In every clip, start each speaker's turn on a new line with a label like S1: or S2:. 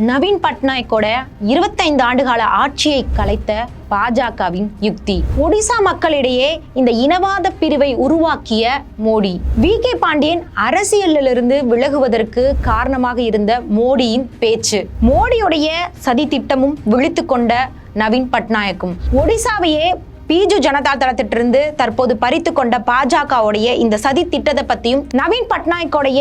S1: நவீன் பட்நாயக்கோட இருபத்தைந்து ஆண்டுகால ஆட்சியை கலைத்த பாஜகவின் யுக்தி. ஒடிசா மக்களிடையே இந்த இனவாத பிரிவை உருவாக்கிய மோடி. வி. கே. பாண்டியன் அரசியலிலிருந்து விலகுவதற்கு காரணமாக இருந்த மோடியின் பேச்சு. மோடியுடைய சதி திட்டமும் விழித்து கொண்ட நவீன் பட்நாயக்கும். ஒடிசாவையே பிஜு ஜனதா தளத்திட்டிருந்து தற்போது பறித்து கொண்ட பாஜகவுடைய இந்த சதி திட்டத்தை பத்தியும் நவீன் பட்நாயக்கோடைய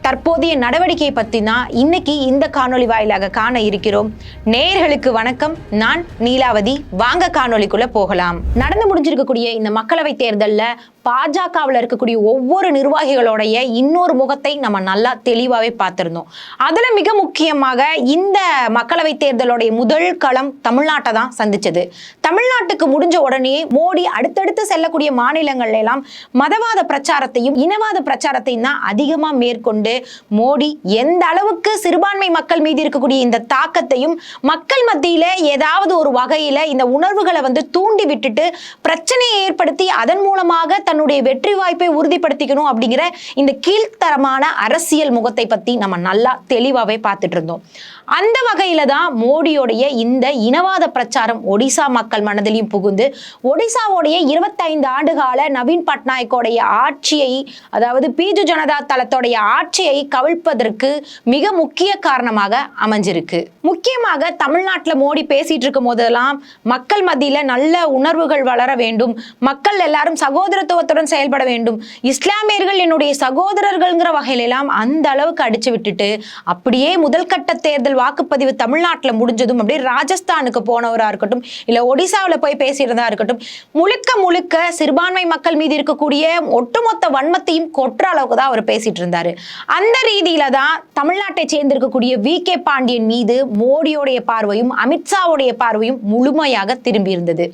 S1: தற்போதைய நடவடிக்கையை பத்தி தான் இன்னைக்கு இந்த காணொளி வாயிலாக காண இருக்கிறோம். நேர்களுக்கு வணக்கம். நான் நீலாவதி. வாங்க காணொலிக்குள்ள போகலாம். நடந்து முடிஞ்சிருக்கக்கூடிய இந்த மக்களவை தேர்தலில் பாஜகவில் இருக்கக்கூடிய ஒவ்வொரு நிர்வாகிகளோடைய இன்னொரு முகத்தை நம்ம நல்லா தெளிவாகவே பார்த்துருந்தோம். அதில் மிக முக்கியமாக இந்த மக்களவை தேர்தலுடைய முதல் களம் தமிழ்நாட்டை தான் சந்திச்சது. தமிழ்நாட்டுக்கு முடிஞ்ச உடனே மோடி அடுத்தடுத்து செல்லக்கூடிய மாநிலங்கள்ல எல்லாம் மதவாத பிரச்சாரத்தையும் இனவாத பிரச்சாரத்தையும் தான் அதிகமாக மேற்கொண்டு மோடி எந்த அளவுக்கு சிறுபான்மை மக்கள் மீது இருக்கக்கூடிய இந்த தாக்கத்தையும் மக்கள் மத்தியில ஏதாவது ஒரு வகையில இந்த உணர்வுகளை வந்து தூண்டி விட்டுட்டு பிரச்சனையை ஏற்படுத்தி அதன் மூலமாக தன் தன்னுடைய வெற்றி வாய்ப்பை உறுதிப்படுத்திக்கணும் அப்படிங்கிற இந்த கீழ்த்தரமான அரசியல் முகத்தை பத்தி நம்ம நல்லா தெளிவாகவே பார்த்துட்டு இருந்தோம். அந்த வகையில தான் மோடியோடைய இந்த இனவாத பிரச்சாரம் ஒடிசா மக்கள் மனதிலையும் புகுந்து ஒடிசாவுடைய இருபத்தைந்து ஆண்டுகால நவீன் பட்நாயக்கோடைய ஆட்சியை அதாவது பிஜு ஜனதா தளத்தோடைய ஆட்சியை கவிழ்ப்பதற்கு மிக முக்கிய காரணமாக அமைஞ்சிருக்கு. முக்கியமாக தமிழ்நாட்டில் மோடி பேசிட்டு இருக்கும் போதெல்லாம் மக்கள் மத்தியில நல்ல உணர்வுகள் வளர வேண்டும் மக்கள் எல்லாரும் சகோதரத்துவத்துடன் செயல்பட வேண்டும் இஸ்லாமியர்கள் என்னுடைய சகோதரர்கள்ங்கிற வகையிலெல்லாம் அந்த அளவுக்கு அடிச்சு விட்டுட்டு அப்படியே முதல் கட்ட தேர்தல் வாக்குப்பதிவு தமிழ்நாட்டில் முடிஞ்சதும் அப்படியே ராஜஸ்தானுக்கு போனவரா இருக்கட்டும் இல்ல ஒடிசாவில் போய் பேசியிருந்தா இருக்கட்டும் முழுக்க முழுக்க சிறுபான்மை மக்கள் மீது இருக்கக்கூடிய ஒட்டுமொத்த வன்மத்தையும் கொற்ற அளவுக்கு தான் அவர் பேசிட்டு இருந்தாரு அந்த ரீதியில தான் தமிழ்நாட்டை சேர்ந்திருக்கக்கூடிய வி. கே. பாண்டியன் மீது மோடியோடைய பார்வையும் அமித்ஷாவுடைய பார்வையும் முழுமையாக திரும்பி இருந்தது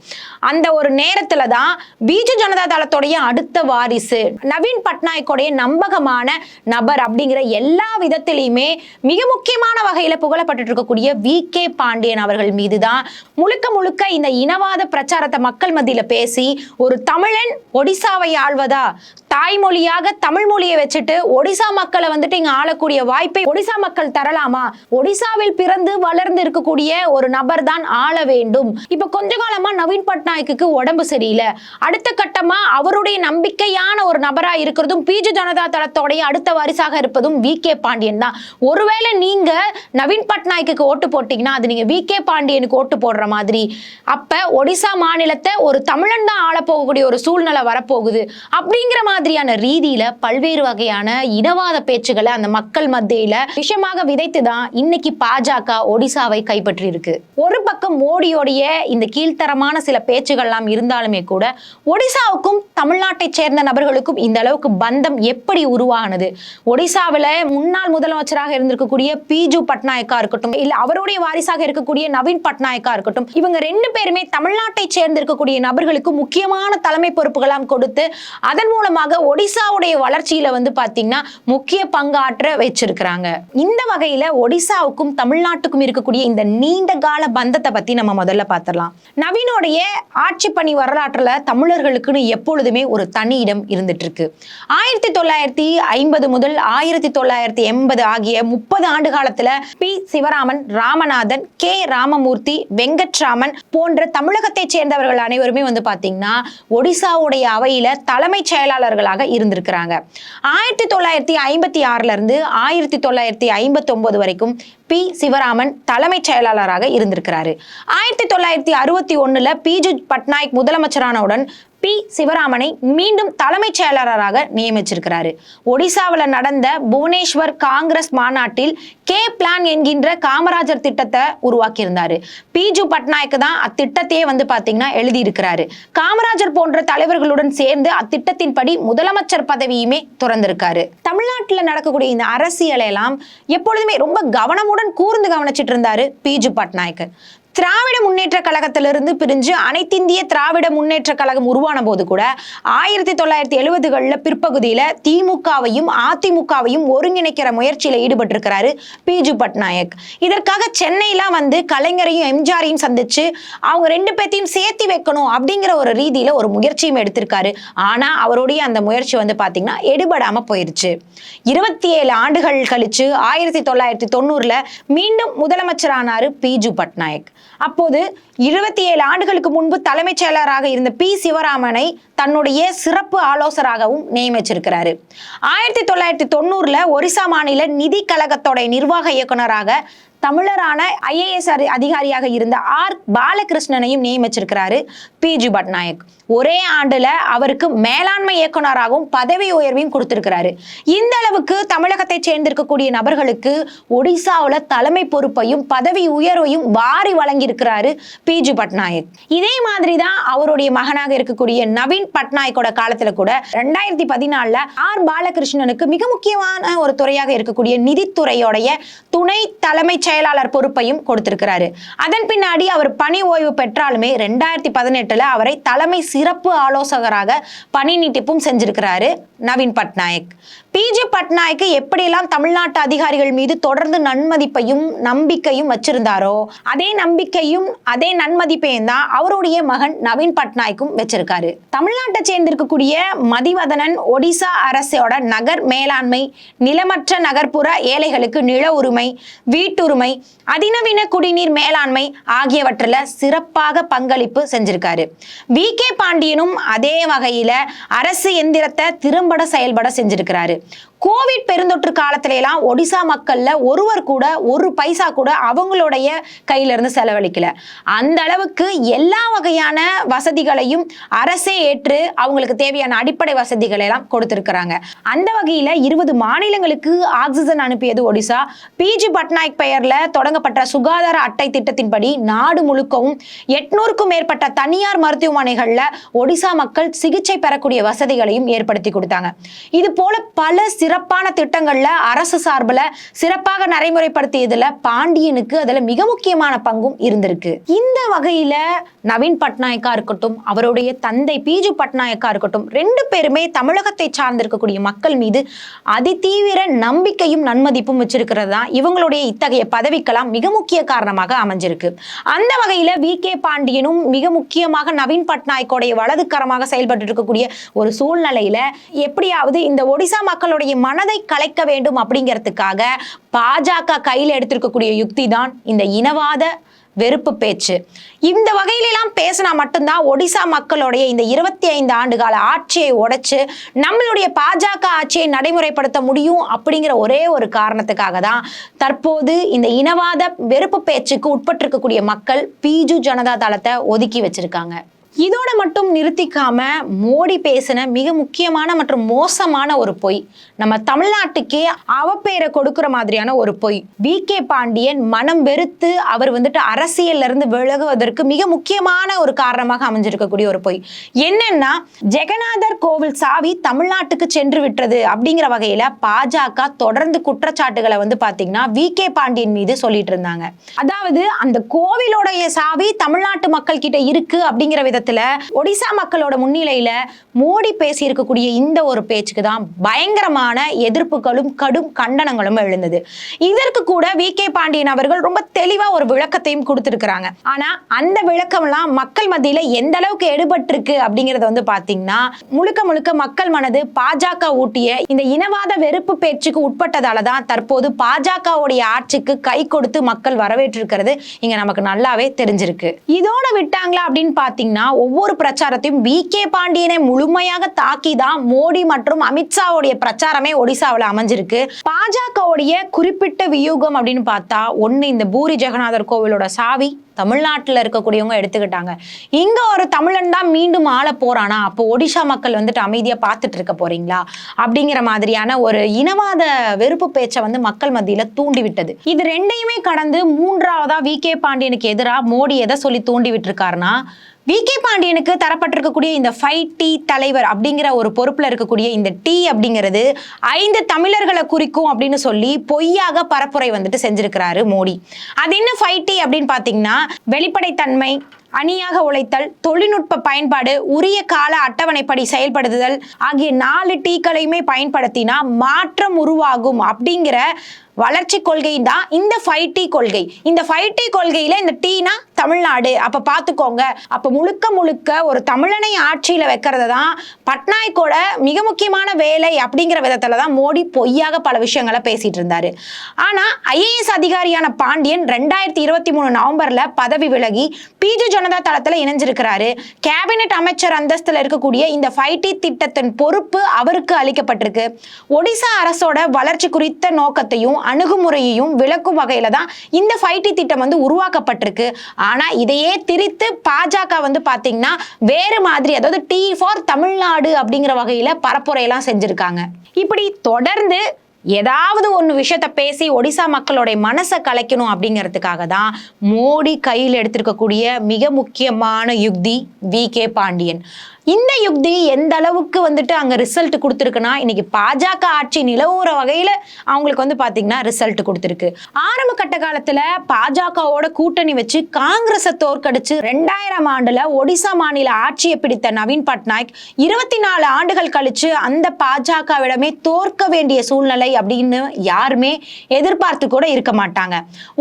S1: அந்த ஒரு நேரத்துல தான் பிஜு ஜனதா தளத்துடைய அடுத்த வாரிசு நவீன் பட்நாயக்கோடைய நம்பகமான நபர் அப்படிங்கிற எல்லா விதத்திலையுமே மிக முக்கியமான வகையில புகழப்பட்டு இருக்கக்கூடிய வி கே பாண்டியன் அவர்கள் மீது தான் முழுக்க முழுக்க இந்த இனவாத பிரச்சாரத்தை மக்கள் மத்தியில பேசி ஒரு தமிழன் ஒடிசாவை ஆள்வதா? தாய்மொழியாக தமிழ் மொழியை வச்சுட்டு ஒடிசா மக்களை வந்துட்டு இங்க ஆளக்கூடிய வாய்ப்பை ஒடிசா மக்கள் தரலாமா? ஒடிசாவில் பிறந்து வளர்ந்து இருக்கக்கூடிய ஒரு நபர் தான் ஆள வேண்டும். இப்ப கொஞ்ச காலமா நவீன் பட்நாயக்கு உடம்பு சரியில்லை. அடுத்த கட்டமா அவருடைய நம்பிக்கையான ஒரு நபரா இருக்கிறதும் பிஜு ஜனதா தளத்தோடைய அடுத்த வாரிசாக இருப்பதும் வி கே பாண்டியன் தான். ஒருவேளை நீங்க நவீன் பட்நாயக்குக்கு ஓட்டு போட்டீங்கன்னா அது நீங்க வி. கே. பாண்டியனுக்கு ஓட்டு போடுற மாதிரி. அப்ப ஒடிசா மாநிலத்தை ஒரு தமிழன் தான் ஆள போகக்கூடிய ஒரு சூழ்நிலை வரப்போகுது. அப்படிங்கிற மாதிரியான ரீதியில பல்வேறு வகையான இனவாத பேச்சுகளை அந்த மக்கள் மத்தியில விஷயமாக விதைத்து தான் இன்னைக்கு பாஜக ஒடிசாவை கைப்பற்றி இருக்கு ஒரு பக்கம் மோடியோடைய இந்த கீழ்த்தரமான சில பேச்சுகள்லாம் இருந்தாலுமே கூட ஒடிசாவுக்கும் தமிழ்நாட்டை சேர்ந்த நபர்களுக்கும் இந்த அளவுக்கு பந்தம் எப்படி உருவானது? ஒடிசாவில் முன்னாள் முதலமைச்சராக இருந்திருக்கக்கூடிய பிஜு பட்நாயக்கா இருக்கட்டும் இல்ல அவருடைய வாரிசாக இருக்கக்கூடிய நவீன் பட்நாயக்கா இருக்கட்டும் இவங்க ரெண்டு பேருமே தமிழ்நாட்டை சேர்ந்திருக்கக்கூடிய நபர்களுக்கு முக்கியமான தலைமை பொறுப்புகளாம் கொடுத்து அதன் மூலமாக ஒடிசாவுடைய வளர்ச்சியில வந்து பாத்தீங்கன்னா முக்கிய பங்காற்ற வச்சிருக்கிறாங்க. இந்த வகையில ஒடிசாவுக்கும் தமிழ்நாட்டுக்கும் இருக்கக்கூடிய இந்த நீண்ட கால பந்தத்தை பத்தி நம்ம முதல்ல பார்த்துடலாம் நவீனோடைய ஆட்சி பணி வரலாற்றுல தமிழர்களுக்குன்னு எப்பொழுதுமே ஒரு தனி இடம் இருந்துட்டு இருக்கு ஆயிரத்தி தொள்ளாயிரத்தி ஐம்பது முதல் ஆயிரத்தி தொள்ளாயிரத்தி எண்பது ஆகிய முப்பது ஆண்டு காலத்துல பி சிவராமன் ராமநாதன் கே. ராமமூர்த்தி வெங்கட்ராமன் போன்ற தமிழகத்தைச் சேர்ந்தவர்கள் அனைவருமே வந்து பார்த்தீங்கன்னா ஒடிசாவுடைய அவையில தலைமைச் செயலாளர்களாக இருந்திருக்கிறாங்க. ஆயிரத்தி தொள்ளாயிரத்தி ஐம்பத்தி ஆறுல இருந்து ஆயிரத்தி தொள்ளாயிரத்தி ஐம்பத்தி ஒன்பது வரைக்கும் பி. சிவராமன் தலைமைச் செயலாளராக இருந்திருக்கிறாரு. ஆயிரத்தி தொள்ளாயிரத்தி அறுபத்தி ஒண்ணுல பிஜு பட்நாயக் முதலமைச்சரானவுடன் பி. சிவராமனை மீண்டும் தலைமைச் செயலாளராக நியமிச்சிருக்கிறாரு. ஒடிசாவில் நடந்த புவனேஸ்வர் காங்கிரஸ் மாநாட்டில் கே பிளான் என்கின்ற காமராஜர் திட்டத்தை உருவாக்கியிருந்தாரு. பிஜு பட்நாயக் தான் அத்திட்டத்தையே வந்து பார்த்தீங்கன்னா எழுதியிருக்கிறாரு. காமராஜர் போன்ற தலைவர்களுடன் சேர்ந்து அத்திட்டத்தின்படி முதலமைச்சர் பதவியுமே துறந்திருக்காரு. தமிழ்நாட்டில் நடக்கக்கூடிய இந்த அரசியலை எல்லாம் எப்பொழுதுமே ரொம்ப கவனமுடன் கூர்ந்து கவனிச்சிட்டு இருந்தாரு பிஜு பட்நாயக். திராவிட முன்னேற்ற கழகத்திலிருந்து பிரிஞ்சு அனைத்திந்திய திராவிட முன்னேற்ற கழகம் உருவான போது கூட ஆயிரத்தி தொள்ளாயிரத்தி எழுபதுகளில் பிற்பகுதியில் திமுகவையும் அதிமுகவையும் ஒருங்கிணைக்கிற முயற்சியில் ஈடுபட்டிருக்கிறாரு பிஜு பட்நாயக். இதற்காக சென்னையிலாம் வந்து கலைஞரையும் எம்ஜிஆரையும் சந்திச்சு அவங்க ரெண்டு பேர்த்தையும் சேர்த்து வைக்கணும் அப்படிங்கிற ஒரு ரீதியில் ஒரு முயற்சியும் எடுத்திருக்காரு. ஆனால் அவருடைய அந்த முயற்சி வந்து பார்த்தீங்கன்னா எடுபடாமல் போயிருச்சு. இருபத்தி ஏழு ஆண்டுகள் கழிச்சு ஆயிரத்தி தொள்ளாயிரத்தி தொண்ணூறில் மீண்டும் முதலமைச்சரானார் பிஜு பட்நாயக். அப்போது இருபத்தி ஏழு ஆண்டுகளுக்கு முன்பு தலைமைச் செயலராக இருந்த பி சிவராமனை தன்னுடைய சிறப்பு ஆலோசராகவும் நியமிச்சிருக்கிறாரு. ஆயிரத்தி தொள்ளாயிரத்தி தொண்ணூறுல ஒரிசா மாநில நிதி கழகத்தோட நிர்வாக இயக்குனராக தமிழரான ஐஏஎஸ் அதிகாரியாக இருந்த ஆர் பாலகிருஷ்ணனையும் நியமிச்சிருக்கிறாரு பிஜி பட்நாயக். ஒரே ஆண்டுல அவருக்கு மேலாண்மை இயக்குனராகவும் பதவி உயர்வையும் கொடுத்திருக்கிறாரு. இந்த அளவுக்கு தமிழகத்தை சேர்ந்திருக்கக்கூடிய நபர்களுக்கு ஒடிசாவில் தலைமை பொறுப்பையும் பதவி உயர்வையும் வாரி வழங்கியிருக்கிறாரு பிஜி பட்நாயக். இதே மாதிரி தான் அவருடைய மகனாக இருக்கக்கூடிய நவீன் பட்நாயக்கோட காலத்துல கூட ரெண்டாயிரத்தி பதினாலுல ஆர் பாலகிருஷ்ணனுக்கு மிக முக்கியமான ஒரு துறையாக இருக்கக்கூடிய நிதித்துறையோடைய துணை தலைமைச் செயலாளர் பொறுப்பையும் கொடுத்திருக்கிறாரு. அதன் பின்னாடி அவர் பணி ஓய்வு பெற்றாலுமே ரெண்டாயிரத்தி பதினெட்டுல அவரை தலைமை சிறப்பு ஆலோசகராக பணி நீட்டிப்பும் செஞ்சிருக்கிறாரு நவீன் பட்நாயக். பிஜி பட்நாயக்கு எப்படியெல்லாம் தமிழ்நாட்டு அதிகாரிகள் மீது தொடர்ந்து நன்மதிப்பையும் நம்பிக்கையும் வச்சிருந்தாரோ அதே நம்பிக்கையும் அதே நன்மதிப்பையும் தான் அவருடைய மகன் நவீன் பட்நாயக்கும் வச்சிருக்காரு. தமிழ்நாட்டை சேர்ந்திருக்கக்கூடிய மதிவதனன் ஒடிசா அரசோட நகர் மேலாண்மை நிலமற்ற நகர்ப்புற ஏழைகளுக்கு நில உரிமை வீட்டுரிமை அதிநவீன குடிநீர் மேலாண்மை ஆகியவற்றில் சிறப்பாக பங்களிப்பு செஞ்சிருக்காரு. வி. கே. பாண்டியனும் அதே வகையில அரசு எந்திரத்தை திறம்பட செயல்பட செஞ்சிருக்கிறாரு. கோவிட் பெருந்தொற்று காலத்துல எல்லாம் ஒடிசா மக்கள்ல ஒருவர் கூட ஒரு பைசா கூட அவங்களுடைய கையில இருந்து செலவழிக்கல. அந்த அளவுக்கு எல்லா வகையான வசதிகளையும் அரசே ஏற்று அவங்களுக்கு தேவையான அடிப்படை வசதிகளை எல்லாம் கொடுத்திருக்கிறாங்க. அந்த வகையில இருபது மாநிலங்களுக்கு ஆக்சிஜன் அனுப்பியது ஒடிசா. பிஜி பட்நாயக் பெயர்ல தொடங்கப்பட்ட சுகாதார அட்டை திட்டத்தின்படி நாடு முழுக்கவும் எட்நூறுக்கும் மேற்பட்ட தனியார் மருத்துவமனைகள்ல ஒடிசா மக்கள் சிகிச்சை பெறக்கூடிய வசதிகளையும் ஏற்படுத்தி கொடுத்தாங்க. இது போல பல சிறப்பான திட்டங்கள்ல அரசு சார்பில் சிறப்பாக நடைமுறைப்படுத்தியதுல பாண்டியனுக்கு அதுல மிக முக்கியமான பங்கும் இருந்திருக்கு. இந்த வகையில் நவீன் பட்நாயக்கா இருக்கட்டும் அவருடைய தந்தை பிஜு பட்நாயக்கா இருக்கட்டும் ரெண்டு பேருமே தமிழகத்தை சார்ந்திருக்கக்கூடிய மக்கள் மீது அதிதீவிர நம்பிக்கையும் நன்மதிப்பும் வச்சிருக்கிறது தான் இவங்களுடைய இத்தகைய பதவிக்கெல்லாம் மிக முக்கிய காரணமாக அமைஞ்சிருக்கு. அந்த வகையில் வி. கே. பாண்டியனும் மிக முக்கியமாக நவீன் பட்நாயக்கோடைய வலதுக்கரமாக செயல்பட்டு இருக்கக்கூடிய ஒரு சூழ்நிலையில எப்படியாவது இந்த ஒடிசா மக்களுடைய மனதை கலைக்க வேண்டும் அப்படிங்கிறதுக்காக பாஜக கையில் எடுத்திருக்கக்கூடிய யுக்தி தான் இந்த இனவாத வெறுப்பு பேச்சு. இந்த வகையிலெல்லாம் பேசினா மட்டும்தான் ஒடிசா மக்களுடைய இந்த இருபத்தி ஐந்து ஆண்டு கால ஆட்சியை உடைச்சு நம்மளுடைய பாஜக ஆட்சியை நடைமுறைப்படுத்த முடியும் அப்படிங்கிற ஒரே ஒரு காரணத்துக்காக தான் தற்போது இந்த இனவாத வெறுப்பு பேச்சுக்கு உட்பட்டிருக்கக்கூடிய மக்கள் பிஜு ஜனதா தளத்தை ஒதுக்கி வச்சிருக்காங்க. இதோட மட்டும் நிறுத்திக்காம மோடி பேசின மிக முக்கியமான மற்றும் மோசமான ஒரு பொய். நம்ம தமிழ்நாட்டுக்கே அவப்பெயரை கொடுக்கிற மாதிரியான ஒரு பொய். வி. கே. பாண்டியன் மனம் வெறுத்து அவர் வந்துட்டு அரசியல்ல இருந்து விலகுவதற்கு மிக முக்கியமான ஒரு காரணமாக அமைஞ்சிருக்கக்கூடிய ஒரு பொய். என்னன்னா ஜெகநாதர் கோவில் சாவி தமிழ்நாட்டுக்கு சென்று விட்டது அப்படிங்கிற வகையில பாஜக தொடர்ந்து குற்றச்சாட்டுகளை வந்து பாத்தீங்கன்னா வி. கே. பாண்டியன் மீது சொல்லிட்டு இருந்தாங்க. அதாவது அந்த கோவிலோடைய சாவி தமிழ்நாட்டு மக்கள் கிட்ட இருக்கு அப்படிங்கிற விதத்தை விதத்துல ஒடிசா மக்களோட முன்னிலையில மோடி பேசி இருக்கக்கூடிய இந்த ஒரு பேச்சுக்கு தான் பயங்கரமான எதிர்ப்புகளும் கடும் கண்டனங்களும் எழுந்தது. இதற்கு கூட வி. கே. பாண்டியன் அவர்கள் ரொம்ப தெளிவா ஒரு விளக்கத்தையும் கொடுத்துருக்குறாங்க. ஆனா அந்த விளக்கம்லாம் மக்கள் மத்தியில எந்த அளவுக்கு எடுபட்டிருக்கு அப்படிங்கறத வந்து பாத்தீங்கன்னா முழுக்க முழுக்க மக்கள் மனது பாஜக ஊட்டிய இந்த இனவாத வெறுப்பு பேச்சுக்கு உட்பட்டதால தான் தற்போது பாஜகவுடைய ஆட்சிக்கு கை கொடுத்து மக்கள் வரவேற்றிருக்கிறது. இங்க நமக்கு நல்லாவே தெரிஞ்சிருக்கு. இதோட விட்டாங்களா அப்படின்னு பாத்தீங்கன்னா ஒவ்வொரு பிரச்சாரத்தையும் வி. கே. பாண்டியனை முழுமையாக தாக்கி தான் மோடி மற்றும் அமித்ஷாவுடைய பிரச்சாரமே ஒடிசாவில் அமைஞ்சிருக்கு. பாஜகவுடைய குறிப்பிட்ட வியூகம் அப்படின்னு பார்த்தா ஒன்று இந்த பூரி ஜெகநாதர் கோவிலோட சாவி தமிழ்நாட்டில் இருக்கக்கூடியவங்க எடுத்துக்கிட்டாங்க. இங்க ஒரு தமிழன் தான் மீண்டும் ஆள போறானா? அப்போ ஒடிஷா மக்கள் வந்துட்டு அமைதியா பார்த்துட்டு இருக்க போறீங்களா? அப்படிங்கிற மாதிரியான ஒரு இனவாத வெறுப்பு பேச்சை வந்து மக்கள் மத்தியில தூண்டிவிட்டது. இது ரெண்டையுமே கடந்து மூன்றாவதா வி. கே. பாண்டியனுக்கு எதிராக மோடி எதை சொல்லி தூண்டி விட்டுருக்காருன்னா வி. கே. பாண்டியனுக்கு தரப்பட்டிருக்கக்கூடிய இந்த ஃபைவ் டி தலைவர் அப்படிங்கிற ஒரு பொறுப்பில் இருக்கக்கூடிய இந்த டி அப்படிங்கிறது ஐந்து தமிழர்களை குறிக்கும் அப்படின்னு சொல்லி பொய்யாக பரப்புரை வந்துட்டு செஞ்சிருக்கிறாரு மோடி. அது என்ன ஃபைவ் டி அப்படின்னு பார்த்தீங்கன்னா வெளிப்படைத்தன்மை அணியாக உழைத்தல் தொழில்நுட்ப பயன்பாடு உரிய கால அட்டவணைப்படி செயல்படுத்துதல் ஆகிய நாலு டீக்களையுமே பயன்படுத்தினா மாற்றம் உருவாகும் அப்படிங்கிற வளர்ச்சி கொள்கை தான் இந்த ஃபைவ் டி கொள்கை. இந்த ஃபைவ் டி கொள்கையில இந்த டீனா தமிழ்நாடு. அப்ப பாத்துக்கோங்க. அப்ப முழுக்க முழுக்க ஒரு தமிழனை ஆட்சியில வைக்கிறது தான் பட்நாயக்கோட மிக முக்கியமான வேலை அப்படிங்கிற விதத்துல தான் மோடி பொய்யாக பல விஷயங்களை பேசிட்டு இருந்தாரு. ஆனா ஐஏஎஸ் அதிகாரியான பாண்டியன் ரெண்டாயிரத்தி இருபத்தி மூணு நவம்பர்ல பதவி விலகி பிஜு ஜனதா தளத்தில் இணைஞ்சிருக்கிறாரு. கேபினெட் அமைச்சர் அந்தஸ்தில் இருக்கக்கூடிய இந்த ஃபைட்டி திட்டத்தின் பொறுப்பு அவருக்கு அளிக்கப்பட்டிருக்கு. ஒடிசா அரசோட வளர்ச்சி குறித்த நோக்கத்தையும் அணுகுமுறையையும் விளக்கும் வகையில தான் இந்த ஃபைட்டி திட்டம் வந்து உருவாக்கப்பட்டிருக்கு. ஆனால் இதையே திரித்து பாஜக வந்து பார்த்தீங்கன்னா வேறு மாதிரி அதாவது டி ஃபார் தமிழ்நாடு அப்படிங்கிற வகையில் பரப்புரையெல்லாம் செஞ்சுருக்காங்க. இப்படி தொடர்ந்து ஏதாவது ஒன்று விஷயத்த பேசி ஒடிசா மக்களுடைய மனசை கலைக்கணும் அப்படிங்கிறதுக்காக தான் மோடி கையில் எடுத்திருக்கக்கூடிய மிக முக்கியமான யுக்தி வி கே பாண்டியன். இந்த யுக்தி எந்த அளவுக்கு வந்துட்டு அங்கே ரிசல்ட் கொடுத்துருக்குன்னா இன்னைக்கு பாஜக ஆட்சி நிலவுற வகையில் அவங்களுக்கு வந்து பார்த்தீங்கன்னா ரிசல்ட் கொடுத்துருக்கு. ஆரம்ப கட்ட காலத்தில் பாஜகவோட கூட்டணி வச்சு காங்கிரஸை தோற்கடிச்சு ரெண்டாயிரம் ஆண்டில் ஒடிசா மாநில ஆட்சியை பிடித்த நவீன் பட்நாயக் இருபத்தி நாலு ஆண்டுகள் கழிச்சு அந்த பாஜகவிடமே தோற்க வேண்டிய சூழ்நிலை அப்படின்னு யாருமே எதிர்பார்த்து கூட இருக்க மாட்டாங்க.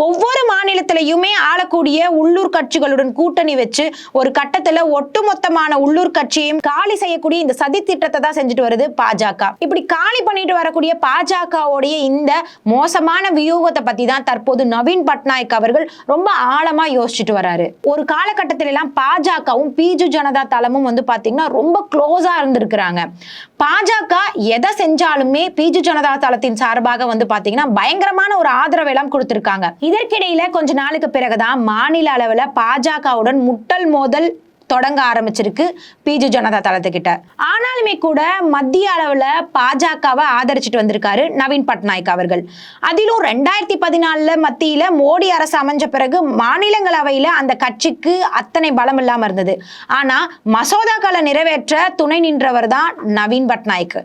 S1: ஒவ்வொரு மாநிலத்திலையுமே ஆளக்கூடிய உள்ளூர் கட்சிகளுடன் கூட்டணி வச்சு ஒரு கட்டத்தில் ஒட்டுமொத்தமான உள்ளூர் கட்சி கட்சியையும் காலி செய்யக்கூடிய இந்த சதி திட்டத்தை தான் செஞ்சுட்டு வருது பாஜக. இப்படி காலி பண்ணிட்டு வரக்கூடிய பாஜகவுடைய இந்த மோசமான வியூகத்தை பத்தி தான் தற்போது நவீன் பட்நாயக் அவர்கள் ரொம்ப ஆழமா யோசிச்சுட்டு வராரு. ஒரு காலகட்டத்தில எல்லாம் பாஜகவும் பிஜு ஜனதா தளமும் வந்து பாத்தீங்கன்னா ரொம்ப க்ளோஸா இருந்திருக்கிறாங்க. பாஜக எதை செஞ்சாலுமே பிஜு ஜனதா தளத்தின் சார்பாக வந்து பாத்தீங்கன்னா பயங்கரமான ஒரு ஆதரவை எல்லாம் கொடுத்திருக்காங்க. இதற்கிடையில கொஞ்ச நாளுக்கு பிறகுதான் மாநில அளவுல பாஜகவுடன் முட்டல் மோதல் தொடங்க ஆரம்பிச்சிருக்கு பிஜு ஜனதா தளத்துக்கிட்ட. ஆனாலுமே கூட மத்திய அளவில் பாஜகவை ஆதரிச்சிட்டு வந்திருக்காரு நவீன் பட்நாயக் அவர்கள். அதிலும் ரெண்டாயிரத்தி பதினாலில் மத்தியில் மோடி அரசு அமைஞ்ச பிறகு மாநிலங்களவையில் அந்த கட்சிக்கு அத்தனை பலம் இல்லாமல் இருந்தது. ஆனால் மசோதாக்களை நிறைவேற்ற துணை நின்றவர் தான் நவீன் பட்நாயக்.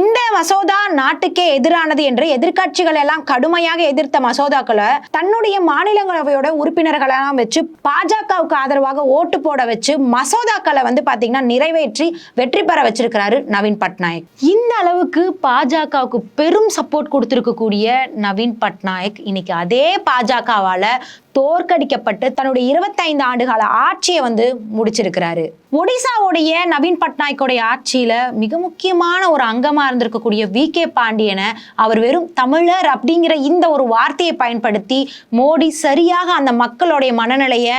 S1: இந்த மசோதா நாட்டுக்கே எதிரானது என்று எதிர்க்கட்சிகள் எல்லாம் கடுமையாக எதிர்த்த மசோதாக்களை தன்னுடைய மாநிலங்களவையோட உறுப்பினர்களெல்லாம் வச்சு பாஜகவுக்கு ஆதரவாக ஓட்டு போட வச்சு மசோதாக்களை வந்து பார்த்தீங்கன்னா நிறைவேற்றி வெற்றி பெற வச்சிருக்கிறாரு நவீன் பட்நாயக். இந்த அளவுக்கு பாஜகவுக்கு பெரும் சப்போர்ட் கொடுத்துருக்கக்கூடிய நவீன் பட்நாயக் இன்னைக்கு அதே பாஜகவால தோற்கடிக்கப்பட்டு தன்னுடைய இருபத்தைந்து ஆண்டுகால ஆட்சியை வந்து முடிச்சிருக்கிறாரு. ஒடிசாவுடைய நவீன் பட்நாயக்கோடைய ஆட்சியில மிக முக்கியமான ஒரு அங்கமா இருந்திருக்கக்கூடிய வி. கே. பாண்டியனை அவர் வெறும் தமிழர் அப்படிங்கிற இந்த ஒரு வார்த்தையை பயன்படுத்தி மோடி சரியாக அந்த மக்களுடைய மனநிலையை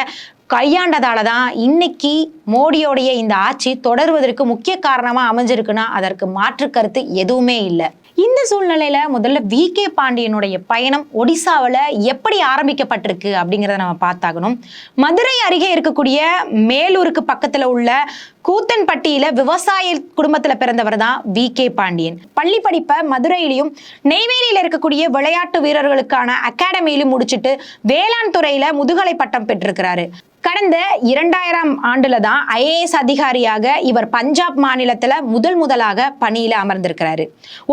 S1: கையாண்டதால தான் இன்னைக்கு மோடியோடைய இந்த ஆட்சி தொடர்வதற்கு முக்கிய காரணமாக அமைஞ்சிருக்குன்னா அதற்கு மாற்று கருத்து எதுவுமே இல்லை. இந்த சூழ்நிலையில முதல்ல வி. கே. பாண்டியனுடைய பயணம் ஒடிசாவில் எப்படி ஆரம்பிக்கப்பட்டிருக்கு அப்படிங்கிறத நம்ம பார்த்தாகணும். மதுரை அருகே இருக்கக்கூடிய மேலூருக்கு பக்கத்தில் உள்ள கூத்தன்பட்டியில விவசாய குடும்பத்தில் பிறந்தவர் தான் வி. கே. பாண்டியன். பள்ளி படிப்பை மதுரையிலையும் நெய்வேலியில் இருக்கக்கூடிய விளையாட்டு வீரர்களுக்கான அகாடமியிலும் முடிச்சுட்டு வேளாண் துறையில முதுகலை பட்டம் பெற்றிருக்கிறாரு. கடந்த இரண்டாயிரம் ஆண்டுல தான் ஐஏஎஸ் அதிகாரியாக இவர் பஞ்சாப் மாநிலத்துல முதல் முதலாக பணியில அமர்ந்திருக்கிறாரு.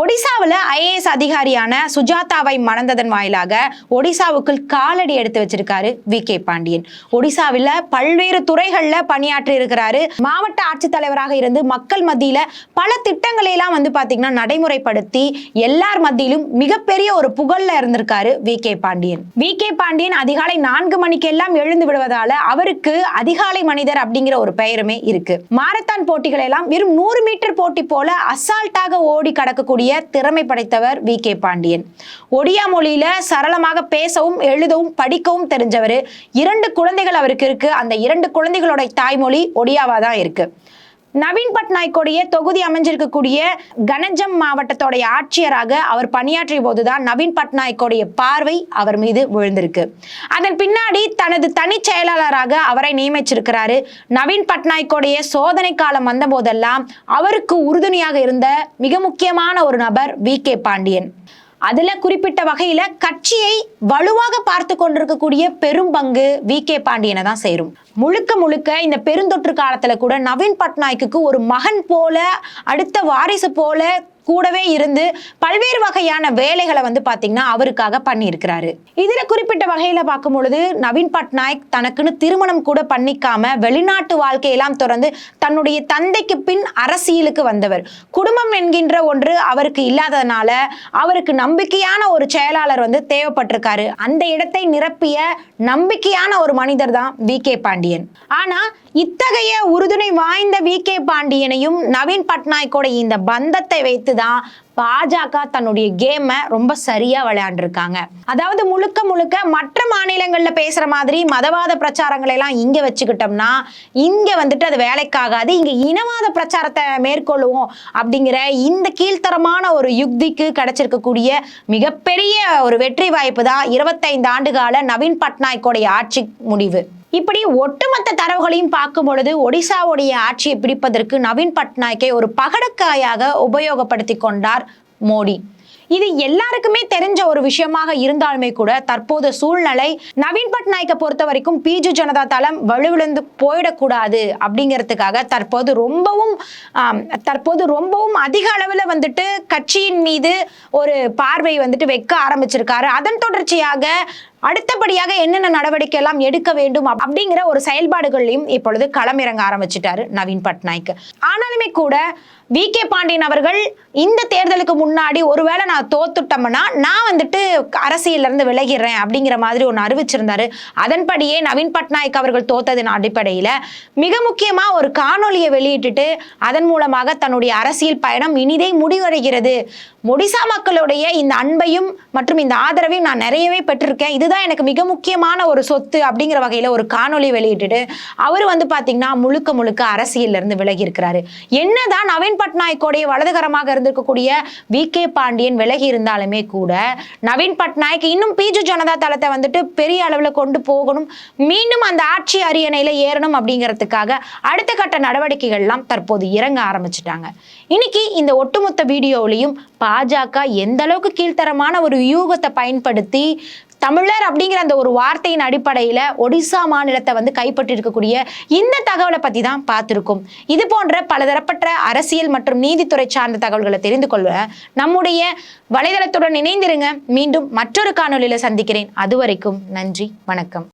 S1: ஒடிசாவில் ஐஏஎஸ் அதிகாரியான சுஜாதாவை மணந்ததன் வாயிலாக ஒடிசாவுக்குள் காலடி எடுத்து வச்சிருக்காரு வி கே பாண்டியன். ஒடிசாவில் பல்வேறு துறைகள்ல பணியாற்றி இருக்கிறாரு. மாவட்ட ஆட்சித்தலைவராக இருந்து மக்கள் மத்தியில பல திட்டங்களை எல்லாம் வந்து பாத்தீங்கன்னா நடைமுறைப்படுத்தி எல்லார் மத்தியிலும் மிகப்பெரிய ஒரு புகழ்ல இருந்திருக்காரு V K Pandian. V K Pandian அதிகாலை நான்கு மணிக்கு எல்லாம் எழுந்து விடுவதால அவருக்கு அதிகாலை மனிதர் அப்படிங்கிற ஒரு பெயருமே இருக்கு. மாரத்தான் போட்டிகள் எல்லாம் வெறும் நூறு மீட்டர் போட்டி போல அசால்ட்டாக ஓடி கடக்கக்கூடிய திறமை படைத்தவர் வி. கே. பாண்டியன். ஒடியா மொழியில சரளமாக பேசவும் எழுதவும் படிக்கவும் தெரிஞ்சவர். இரண்டு குழந்தைகள் அவருக்கு இருக்கு. அந்த இரண்டு குழந்தைகளோட தாய்மொழி ஒடியாவா தான் இருக்கு. நவீன் பட்நாயக்கோடைய தொகுதி அமைஞ்சிருக்கக்கூடிய கனஜம் மாவட்டத்தோடைய ஆட்சியராக அவர் பணியாற்றிய போதுதான் நவீன் பட்நாயக்கோடைய பார்வை அவர் மீது விழுந்திருக்கு. அதன் பின்னாடி தனது தனி செயலாளராக அவரை நியமிச்சிருக்கிறாரு. நவீன் பட்நாயக்கோடைய சோதனை காலம் வந்த போதெல்லாம் அவருக்கு உறுதுணையாக இருந்த மிக முக்கியமான ஒரு நபர் வி கே பாண்டியன். அதுல குறிப்பிட்ட வகையில கட்சியை வலுவாக பார்த்து கொண்டிருக்கக்கூடிய பெரும் பங்கு வி. கே. பாண்டியனை தான் சேரும். முழுக்க முழுக்க இந்த பெருந்தொற்று காலத்துல கூட நவீன் பட்நாயக்கு ஒரு மகன் போல அடுத்த வாரிசு போல கூடவே இருந்து பல்வேறு வகையான வேலைகளை வந்து பார்த்தீங்கன்னா அவருக்காக பண்ணியிருக்கிறாரு. இதில் குறிப்பிட்ட வகையில் பார்க்கும் பொழுது நவீன் பட்நாயக் தனக்குன்னு திருமணம் கூட பண்ணிக்காம வெளிநாட்டு வாழ்க்கையெல்லாம் தொடர்ந்து தன்னுடைய தந்தைக்கு பின் அரசியலுக்கு வந்தவர். குடும்பம் என்கின்ற ஒன்று அவருக்கு இல்லாததுனால அவருக்கு நம்பிக்கையான ஒரு செயலாளர் வந்து தேவைப்பட்டிருக்காரு. அந்த இடத்தை நிரப்பிய நம்பிக்கையான ஒரு மனிதர் தான் வி கே பாண்டியன். ஆனா இத்தகைய உறுதுணை வாய்ந்த வி கே பாண்டியனையும் நவீன் பட்நாயக்கோட இந்த பந்தத்தை வைத்து தான் பாஜக தன்னுடைய கேமை ரொம்ப சரியா விளையாண்டுருக்காங்க. அதாவது முழுக்க முழுக்க மற்ற மாநிலங்கள்ல பேசுற மாதிரி மதவாத பிரச்சாரங்களை எல்லாம் இங்க வச்சுக்கிட்டோம்னா இங்க வந்துட்டு அது வேலைக்காகாது. இங்க இனவாத பிரச்சாரத்தை மேற்கொள்ளுவோம் அப்படிங்கிற இந்த கீழ்த்தரமான ஒரு யுக்திக்கு கிடைச்சிருக்கக்கூடிய மிகப்பெரிய ஒரு வெற்றி வாய்ப்பு தான் இருபத்தைந்து ஆண்டுகால நவீன் பட்நாயக்கோடைய ஆட்சி முடிவு. இப்படி ஒட்டுமொத்த தரவுகளையும் பார்க்கும் பொழுது ஒடிசாவுடைய ஆட்சியை பிடிப்பதற்கு நவீன் பட்நாயக்கை ஒரு பகடக்காயாக உபயோகப்படுத்தி கொண்டார் மோடி. இது எல்லாருக்குமே தெரிஞ்ச ஒரு விஷயமாக இருந்தாலுமே கூட தற்போது சூழ்நிலை நவீன் பட்நாயக்கை பொறுத்த வரைக்கும் பிஜு ஜனதா தளம் வலுவிழந்து போயிடக்கூடாது அப்படிங்கிறதுக்காக தற்போது ரொம்பவும் தற்போது ரொம்பவும் அதிக அளவில் வந்துட்டு கட்சியின் மீது ஒரு பார்வை வந்துட்டு வைக்க ஆரம்பிச்சிருக்காரு. அதன் தொடர்ச்சியாக அடுத்தபடியாக என்னென்ன நடவடிக்கை எல்லாம் எடுக்க வேண்டும் அப்படிங்கிற ஒரு செயல்பாடுகளையும் இப்பொழுது களமிறங்க ஆரம்பிச்சிட்டாரு நவீன் பட்நாயக். ஆனாலுமே கூட வி. கே. பாண்டியன் அவர்கள் இந்த தேர்தலுக்கு முன்னாடி ஒருவேளை நான் தோத்துட்டோம்னா நான் வந்துட்டு அரசியலிருந்து விலகிறேன் அப்படிங்கிற மாதிரி ஒன்று அறிவிச்சிருந்தாரு. அதன்படியே நவீன் பட்நாயக் அவர்கள் தோத்ததின் அடிப்படையில் மிக முக்கியமாக ஒரு காணொளியை வெளியிட்டுட்டு அதன் மூலமாக தன்னுடைய அரசியல் பயணம் இனிதே முடிவடைகிறது. ஒடிசா மக்களுடைய இந்த அன்பையும் மற்றும் இந்த ஆதரவையும் நான் நிறையவே பெற்றிருக்கேன். இதுதான் எனக்கு மிக முக்கியமான ஒரு சொத்து அப்படிங்கிற வகையில் ஒரு காணொலி வெளியிட்டுட்டு அவர் வந்து பார்த்தீங்கன்னா முழுக்க முழுக்க அரசியலிருந்து விலகி இருக்கிறாரு என்னதான் நவீன் பட்நாயக்கோடைய வலதுகரமாக இருந்திருக்கக்கூடிய வி. கே. பாண்டியன் விலகி இருந்தாலுமே கூட நவீன் பட்நாயக் இன்னும் பிஜு ஜனதா தளத்தை வந்துட்டு பெரிய அளவில் கொண்டு போகணும். மீண்டும் அந்த ஆட்சி அரியணையில் ஏறணும் அப்படிங்கிறதுக்காக அடுத்த கட்ட நடவடிக்கைகள்லாம் தற்போது இறங்க ஆரம்பிச்சிட்டாங்க. இன்னைக்கு இந்த ஒட்டுமொத்த வீடியோவிலையும் பாஜக எந்த அளவுக்கு கீழ்த்தரமான ஒரு யூகத்தை பயன்படுத்தி தமிழர் அப்படிங்கிற அந்த ஒரு வார்த்தையின் அடிப்படையில் ஒடிசா மாநிலத்தை வந்து கைப்பற்றி இருக்கக்கூடிய இந்த தகவலை பற்றி தான் பார்த்துருக்கோம். இது போன்ற பலதரப்பட்ட அரசியல் மற்றும் நீதித்துறை சார்ந்த தகவல்களை தெரிந்து கொள்ள நம்முடைய வலைதளத்துடன் இணைந்திருங்க. மீண்டும் மற்றொரு காணொலியில் சந்திக்கிறேன். அதுவரைக்கும் நன்றி வணக்கம்.